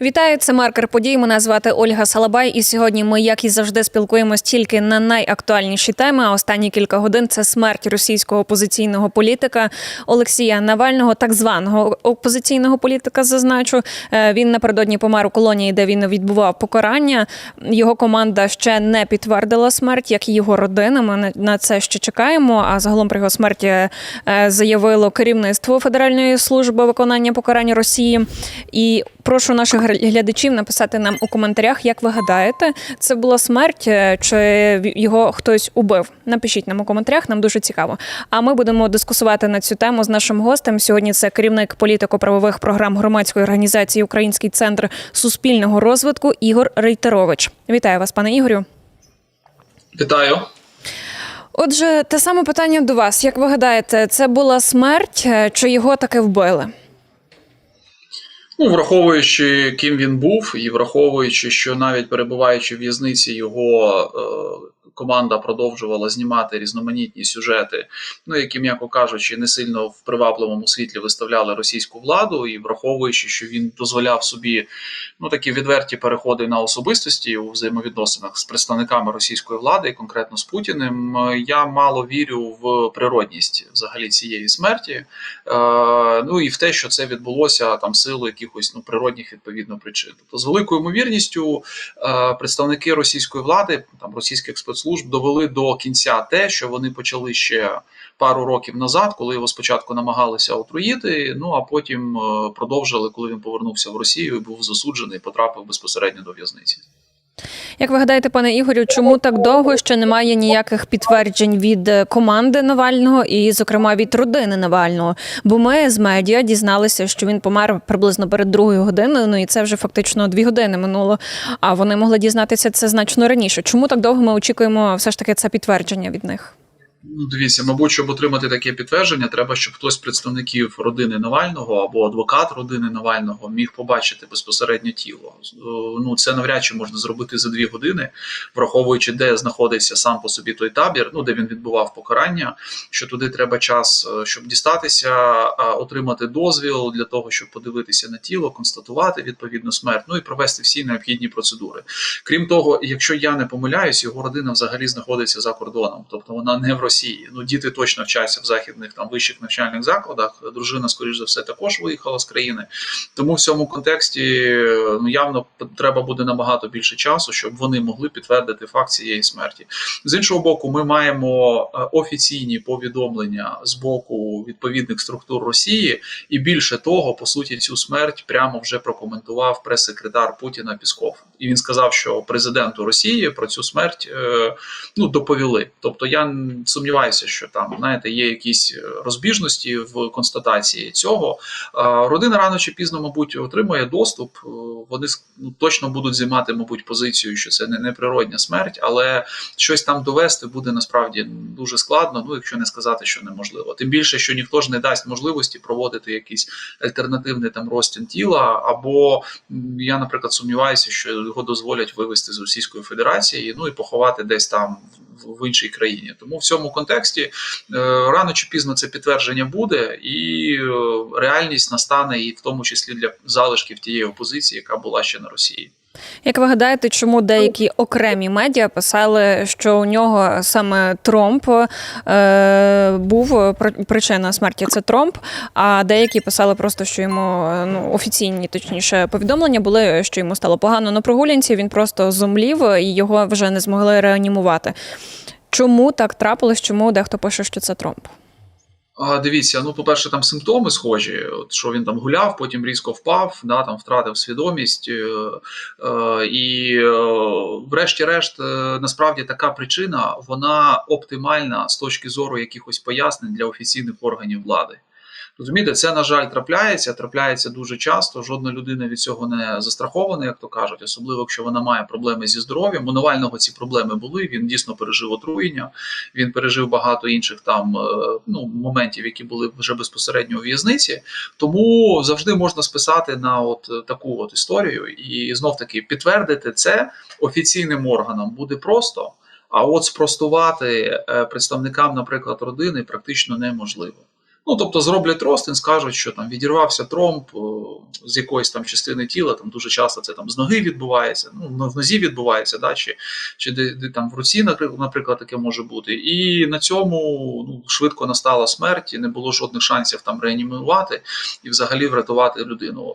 Вітаю, це маркер подій. Мене звати Ольга Салабай. І сьогодні ми, як і завжди, спілкуємось тільки на найактуальніші теми. А останні кілька годин це смерть російського опозиційного політика Олексія Навального, так званого опозиційного політика. Зазначу Е, він напередодні помер у колонії, де він відбував покарання. Його команда ще не підтвердила смерть, як і його родина. Ми на- це ще чекаємо. А загалом про його смерть е, заявило керівництво Федеральної служби виконання покарань Росії. І прошу наших глядачів написати нам у коментарях, як ви гадаєте, це була смерть е, чи його хтось убив. Напишіть нам у коментарях, нам дуже цікаво. А ми будемо дискусувати на цю тему з нашим гостем. Сьогодні це керівник політико-правових програм громадської організації Український центр суспільного розвитку Ігор Рейтерович. Вітаю вас, пане Ігорю. Вітаю. Отже, те саме питання до вас. Як ви гадаєте, це була смерть е, чи його таки вбили? Ну, враховуючи, ким він був, і враховуючи, що навіть перебуваючи в в'язниці, його е, команда продовжувала знімати різноманітні сюжети, ну які, м'яко кажучи, не сильно в привабливому світлі виставляли російську владу, і враховуючи, що він дозволяв собі ну такі відверті переходи на особистості у взаємовідносинах з представниками російської влади, і конкретно з Путіним, я мало вірю в природність взагалі цієї смерті. Е, ну і в те, що це відбулося там силою якихось ну природних відповідно причин. Тобто, з великою ймовірністю е, представники російської влади, там російських спецслужб, довели до кінця те, що вони почали ще пару років назад, коли його спочатку намагалися отруїти. Ну а потім е, продовжили, коли він повернувся в Росію і був засуджений, потрапив безпосередньо до в'язниці. Як ви гадаєте, пане Ігорю, чому так довго ще немає ніяких підтверджень від е, команди Навального і, зокрема, від родини Навального? Бо ми з медіа дізналися, що він помер приблизно перед другою годиною. Ну і це вже фактично дві години минуло. А вони могли дізнатися це значно раніше. Чому так довго ми очікуємо все ж таки це підтвердження від них? Ну, дивіться, мабуть, щоб отримати таке підтвердження, треба, щоб хтось з представників родини Навального або адвокат родини Навального міг побачити безпосередньо тіло. Е, Ну це навряд чи можна зробити за дві години, враховуючи, де знаходиться сам по собі той табір, ну де він відбував покарання. Що туди треба час, е, щоб дістатися, отримати дозвіл для того, щоб подивитися на тіло, констатувати відповідну смерть, ну і провести всі необхідні процедури. Крім того, якщо я не помиляюсь, його родина взагалі знаходиться за кордоном, тобто вона не в Росії. Ну діти точно вчаться в західних там вищих навчальних закладах. Дружина, скоріш за все, також виїхала з країни. Тому в цьому контексті ну явно треба буде набагато більше часу, щоб вони могли підтвердити факт цієї смерті. З іншого боку, ми маємо е, офіційні повідомлення з боку відповідних структур Росії, і більше того, по суті, цю смерть прямо вже прокоментував прес-секретар Путіна Пісков. І він сказав, що президенту Росії про цю смерть е, ну доповіли. Тобто я н- сумніваюся, що там знаєте є якісь е, розбіжності в констатації цього. Родина рано чи пізно, мабуть, отримує доступ. Е, Вони ну, точно будуть займати, мабуть, позицію, що це не неприродня смерть, але щось там довести буде насправді дуже складно. Ну якщо не сказати, що неможливо. Тим більше, що ніхто ж не дасть можливості проводити якийсь альтернативний там розтін тіла, або я, наприклад, сумніваюся, що його дозволять вивезти з Російської Федерації, ну і поховати десь там в, іншій країні. Тому в цьому контексті е, рано чи пізно це підтвердження буде, і е, реальність настане і в тому числі для залишків тієї опозиції, яка була ще на Росії. Як ви гадаєте, чому деякі окремі медіа писали, що у нього саме тромб е, був при- причина смерті це тромб, а деякі писали просто, що йому е, ну, офіційні, точніше, повідомлення були, що йому стало погано на прогулянці, він просто зомлів і його вже не змогли реанімувати. Чому так трапилось? Чому дехто пише, що це тромб? Дивіться, ну, по-перше, там симптоми схожі, от, що він там гуляв, потім різко впав, да, там втратив свідомість. Е, е, і, е, врешті-решт, е, насправді така причина вона оптимальна з точки зору якихось пояснень для офіційних органів влади. Розумієте, це, на жаль, трапляється, трапляється дуже часто. Жодна людина від цього не застрахована, як то кажуть, особливо якщо вона має проблеми зі здоров'ям. У Навального ці проблеми були. Він дійсно пережив отруєння, він пережив багато інших там е, ну, моментів, які були вже безпосередньо у в'язниці. Тому завжди можна списати на от е, таку от історію, і знов таки підтвердити це офіційним органам буде просто. А от спростувати е, представникам, наприклад, родини практично неможливо. Ну, тобто зроблять ростин, скажуть, що там відірвався тромб з якоїсь там частини тіла, там дуже часто це там з ноги відбувається, ну в нозі відбувається, да, чи, чи де, де там в руці, напри- наприклад, таке може бути. І на цьому ну, швидко настала смерть, і не було жодних шансів там реанімувати і взагалі врятувати людину.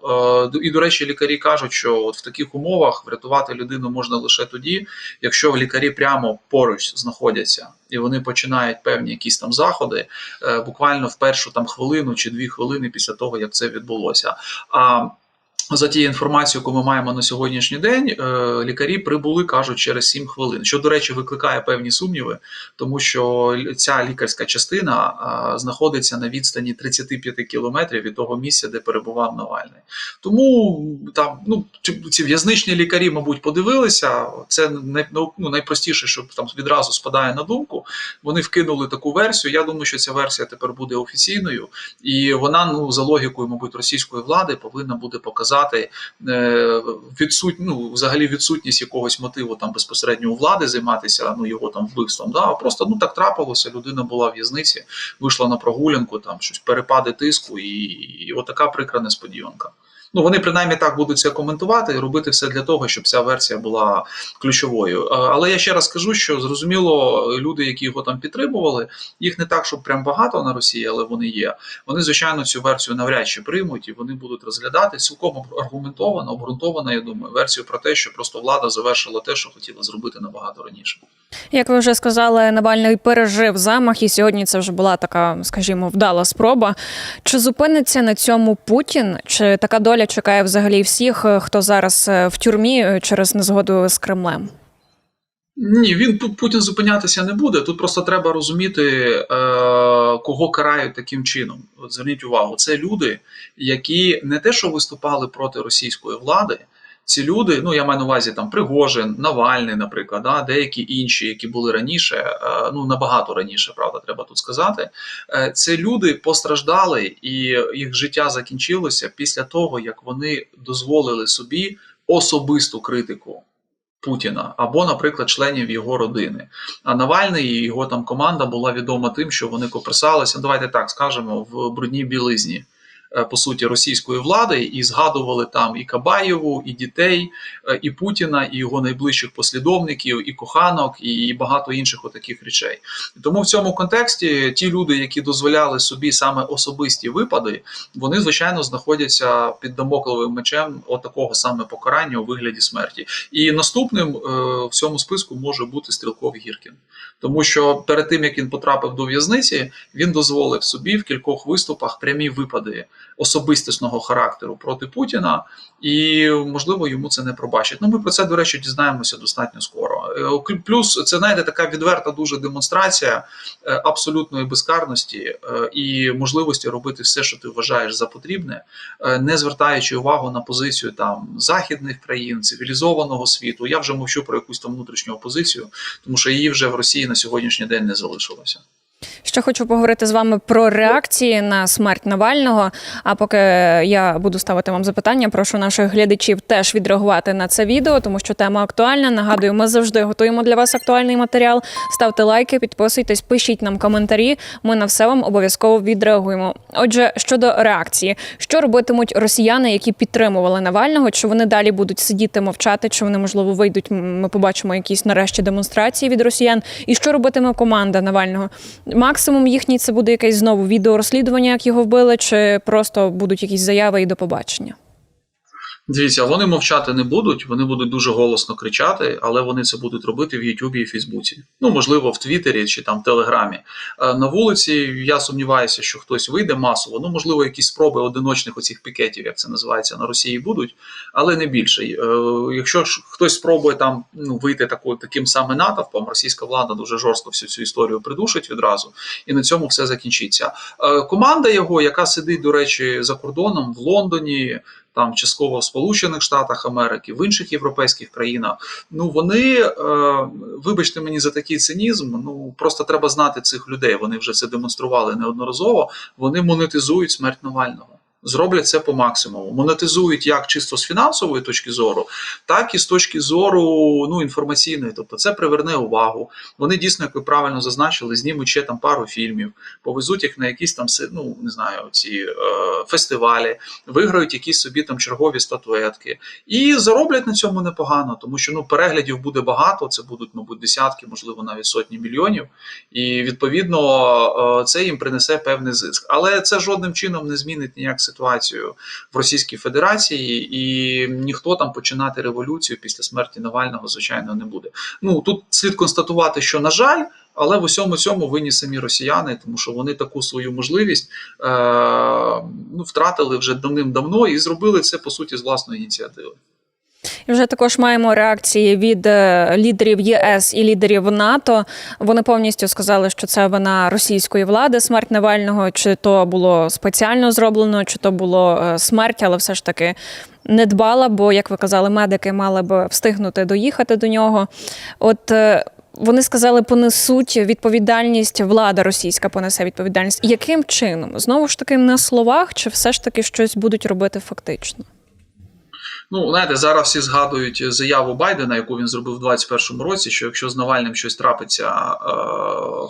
Е, і, до речі, лікарі кажуть, що от в таких умовах врятувати людину можна лише тоді, якщо лікарі прямо поруч знаходяться і вони починають певні якісь там заходи, е, буквально в першу там хвилину чи дві хвилини після того, як це відбулося. А за тією інформацією, яку ми маємо на сьогоднішній день, е, лікарі прибули, кажуть, через 7 хвилин. Що, до речі, викликає певні сумніви, тому що ця лікарська частина знаходиться на відстані 35 кілометрів від того місця, де перебував Навальний. Тому там ну ці- в'язничні лікарі, мабуть, подивилися. Це най, ну, найпростіше, що там відразу спадає на думку. Вони вкинули таку версію. Я думаю, що ця версія тепер буде офіційною, і вона, ну за логікою, мабуть, російської влади повинна буде показати е, відсут, ну, взагалі відсутність якогось мотиву там безпосередньо у влади займатися ну його там вбивством. Да? А просто ну так трапилося. Людина була в в'язниці, вийшла на прогулянку, там щось перепади тиску, і, і отака прикра несподіванка. Ну, вони принаймні так будуть це коментувати і робити все для того, щоб ця версія була ключовою. Е, Але я ще раз скажу, що зрозуміло, люди, які його там підтримували, їх не так, щоб прям багато на Росії, але вони є. Вони, звичайно, цю версію навряд чи приймуть, і вони будуть розглядати цілком аргументовано, обґрунтовано, я думаю, версію про те, що просто влада завершила те, що хотіла зробити набагато раніше. Як ви вже сказали, Навальний пережив замах, і сьогодні це вже була така, скажімо, вдала спроба. Чи зупиниться на цьому Путін? Чи така доля чекає взагалі всіх, е, хто зараз е, в тюрмі е, через незгоду з Кремлем? Ні, він Путін зупинятися не буде. Тут просто треба розуміти, е, кого карають таким чином. От зверніть увагу, це люди, які не те, що виступали проти російської влади. Ці люди, ну я маю на увазі там Пригожин, Навальний, наприклад, да, деякі інші, які були раніше, е, ну набагато раніше, правда, треба тут сказати. Це люди постраждали, і їх життя закінчилося після того, як вони дозволили собі особисту критику Путіна або, наприклад, членів його родини. А Навальний і його там команда була відома тим, що вони копирсалися, давайте так скажемо, в брудній білизні. Е, По суті, російської влади і згадували там і Кабаєву, і дітей, е, і Путіна, і його найближчих послідовників, і коханок, і багато інших отаких речей. Тому в цьому контексті ті люди, які дозволяли собі саме особисті випади, вони звичайно знаходяться під дамокловим мечем отакого саме покарання у вигляді смерті. І наступним е, в цьому списку може бути Стрілков Гіркін, тому що перед тим як він потрапив до в'язниці, він дозволив собі в кількох виступах прямі випади особистісного характеру проти Путіна, і можливо йому це не пробачать. Ну ми про це до речі дізнаємося достатньо скоро. Е, Плюс це знаєте така відверта дуже демонстрація е, абсолютної безкарності е, і можливості робити все, що ти вважаєш за потрібне, не звертаючи увагу на позицію там західних країн, цивілізованого світу. Я вже мовчу про якусь там внутрішню опозицію, тому що її вже в Росії на сьогоднішній день не залишилося. Ще хочу поговорити з вами про реакції на смерть Навального. А поки я буду ставити вам запитання, прошу наших глядачів теж відреагувати на це відео, тому що тема актуальна. Нагадую, ми завжди готуємо для вас актуальний матеріал. Ставте лайки, підписуйтесь, пишіть нам коментарі. Ми на все вам обов'язково відреагуємо. Отже, щодо реакції, що робитимуть росіяни, які підтримували Навального? Чи вони далі будуть сидіти мовчати? Чи вони можливо вийдуть? Ми побачимо якісь нарешті демонстрації від росіян. І що робитиме команда Навального? Максимум їхній це буде якесь знову відеорозслідування, як його вбили, чи просто будуть якісь заяви і до побачення. Дивіться, вони мовчати не будуть, вони будуть дуже голосно кричати, але вони це будуть робити в Ютубі і Фейсбуці. Ну, можливо, в Твіттері чи там Телеграмі. Е, На вулиці я сумніваюся, що хтось вийде масово. Ну, можливо, якісь спроби одиночних оцих пікетів, як це називається, на Росії будуть, але не більше. Е, Якщо ж хтось спробує там ну, вийти тако, таким саме натовпом, російська влада дуже жорстко всю цю історію придушить відразу, і на цьому все закінчиться. Е, Команда його, яка сидить, до речі, за кордоном в Лондоні там частково в Сполучених Штатах Америки, в інших європейських країнах. Ну вони, е, вибачте мені за такий цинізм. Ну просто треба знати цих людей. Вони вже це демонстрували неодноразово. Вони монетизують смерть Навального. Зроблять це по максимуму. Монетизують як чисто з фінансової точки зору, так і з точки зору ну, інформаційної. Тобто це приверне увагу. Вони дійсно, як ви правильно зазначили, знімуть ще там пару фільмів, повезуть їх на якісь там ну, не знаю, ці е, фестивалі, виграють якісь собі там чергові статуетки. І зароблять на цьому непогано, тому що ну, переглядів буде багато, це будуть, мабуть, десятки, можливо, навіть сотні мільйонів. І відповідно е, це їм принесе певний зиск. Але це жодним чином не змінить ніяк ситуацію в Російській Федерації, і ніхто там починати революцію після смерті Навального, звичайно, не буде. Ну тут слід констатувати, що на жаль. Але в усьому цьому винні самі росіяни, тому що вони таку свою можливість е, ну, втратили вже давним-давно і зробили це по суті з власної ініціативи. І вже також маємо реакції від е, лідерів ЄС і лідерів НАТО. Вони повністю сказали, що це вина російської влади, смерть Навального, чи то було спеціально зроблено, чи то було е, смерть, але все ж таки не дбала, бо, як ви казали, медики мали б встигнути доїхати до нього. От е, вони сказали, понесуть відповідальність, влада російська понесе відповідальність. Яким чином? Знову ж таки, на словах, чи все ж таки щось будуть робити фактично? Ну, знаєте, зараз всі згадують заяву Байдена, яку він зробив у 2021 році, що якщо з Навальним щось трапиться е,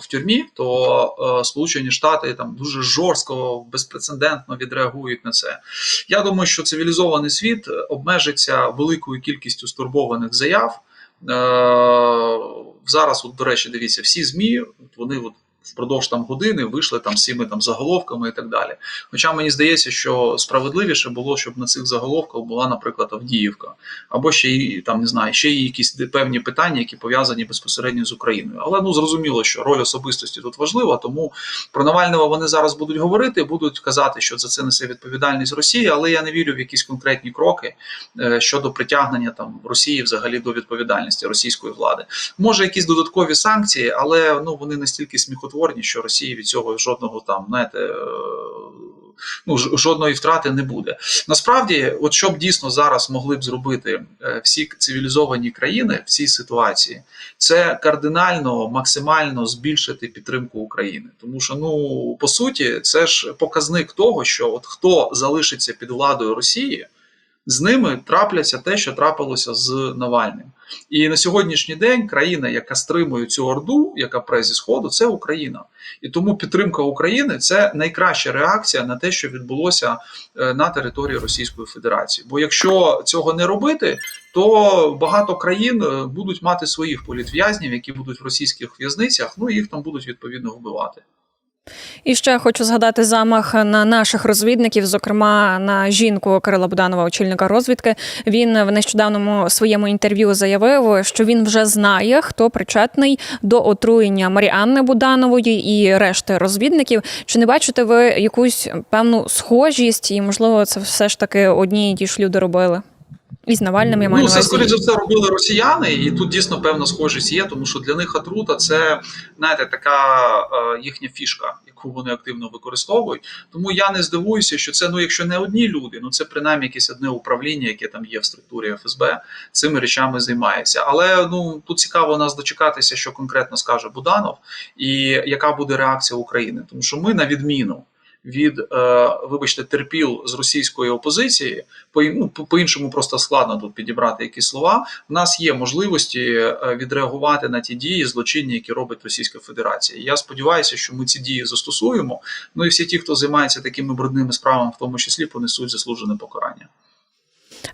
в тюрмі, то е, Сполучені Штати там дуже жорстко, безпрецедентно відреагують на це. Я думаю, що цивілізований світ обмежиться великою кількістю стурбованих заяв. Е, зараз, от, до речі, дивіться, всі ЗМІ, вони от впродовж там години вийшли там цими там заголовками і так далі. Хоча мені здається, що справедливіше було, щоб на цих заголовках була, наприклад, Авдіївка, або ще й там не знаю, ще й якісь певні питання, які пов'язані безпосередньо з Україною. Але ну зрозуміло, що роль особистості тут важлива, тому про Навального вони зараз будуть говорити, будуть казати, що за це несе відповідальність Росії, але я не вірю в якісь конкретні кроки е, щодо притягнення там Росії взагалі до відповідальності російської влади. Може, якісь додаткові санкції, але ну вони настільки сміхотворні, що Росії від цього жодного там, знаєте. е, Ну, жодної втрати не буде. Насправді, от що б дійсно зараз могли б зробити е, всі цивілізовані країни в цій ситуації, це кардинально, максимально збільшити підтримку України. Тому що, ну по суті, це ж показник того, що от хто залишиться під владою Росії, з ними трапляться те, що трапилося з Навальним. І на сьогоднішній день країна, яка стримує цю орду, яка пре зі сходу, це Україна. І тому підтримка України це найкраща реакція на те, що відбулося е, на території Російської Федерації. Бо якщо цього не робити, то багато країн е, будуть мати своїх політв'язнів, які будуть в російських в'язницях, ну і їх там будуть відповідно вбивати. І ще хочу згадати замах на наших розвідників, зокрема на жінку Кирила Буданова, очільника розвідки. Він в нещодавньому своєму інтерв'ю заявив, що він вже знає, хто причетний до отруєння Маріанни Буданової і решти розвідників. Чи не бачите ви якусь певну схожість, і можливо, це все ж таки одні і ті ж люди робили? І з Навальним я маю Ну, це увазі. скоріш за все робили росіяни, і тут дійсно певна схожість є, тому що для них отрута це знаєте, така е, їхня фішка, яку вони активно використовують. Тому я не здивуюся, що це ну, якщо не одні люди, ну це принаймні якесь одне управління, яке там є в структурі ФСБ, цими речами займається. Але ну тут цікаво нас дочекатися, що конкретно скаже Буданов, і яка буде реакція України, тому що ми на відміну. Від, е, вибачте, терпіл з російської опозиції, по ну, по- по-іншому просто складно тут підібрати якісь слова. У нас є можливості е, відреагувати на ті дії злочинні, які робить Російська Федерація. Я сподіваюся, що ми ці дії застосуємо. Ну і всі ті, хто займається такими брудними справами, в тому числі понесуть заслужене покарання.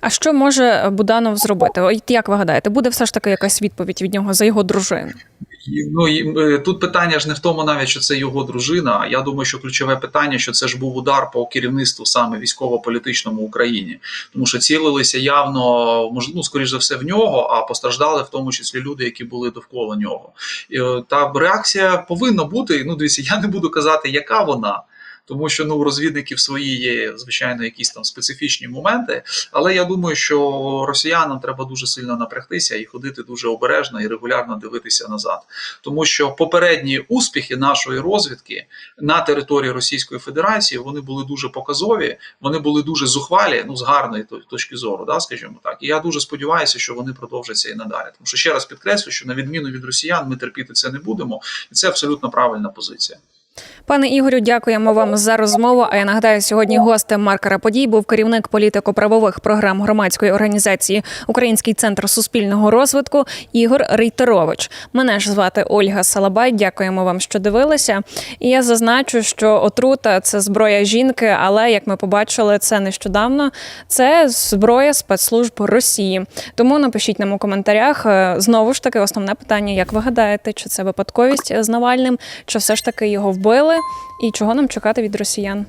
А що може Буданов зробити? Як ви гадаєте, буде все ж таки якась відповідь від нього за його дружину? Ну і е, тут питання ж не в тому, навіть що це його дружина. Я думаю, що ключове питання, що це ж був удар по керівництву саме військово-політичному Україні, тому що цілилися явно, ну, скоріш за все, в нього, а постраждали в тому числі люди, які були довкола нього. Е, та реакція повинна бути. Ну, дивіться, я не буду казати, яка вона. Тому що ну у розвідників свої є звичайно якісь там специфічні моменти, але я думаю, що росіянам треба дуже сильно напрягтися і ходити дуже обережно і регулярно дивитися назад, тому що попередні успіхи нашої розвідки на території Російської Федерації вони були дуже показові, вони були дуже зухвалі, ну з гарної точки зору, да, скажімо так. І я дуже сподіваюся, що вони продовжаться і надалі. Тому що ще раз підкреслю, що на відміну від росіян ми терпіти це не будемо, і це абсолютно правильна позиція. Пане Ігорю, дякуємо вам за розмову. А я нагадаю, сьогодні гостем маркера подій був керівник політико-правових програм громадської організації Український центр суспільного розвитку Ігор Рейтерович. Мене ж звати Ольга Салабай. Дякуємо вам, що дивилися. І я зазначу, що отрута це зброя жінки, але як ми побачили, це нещодавно. Це зброя спецслужб Росії. Тому напишіть нам у коментарях е, знову ж таки основне питання: як ви гадаєте, чи це випадковість з Навальним, чи все ж таки його вбили, і чого нам чекати від росіян?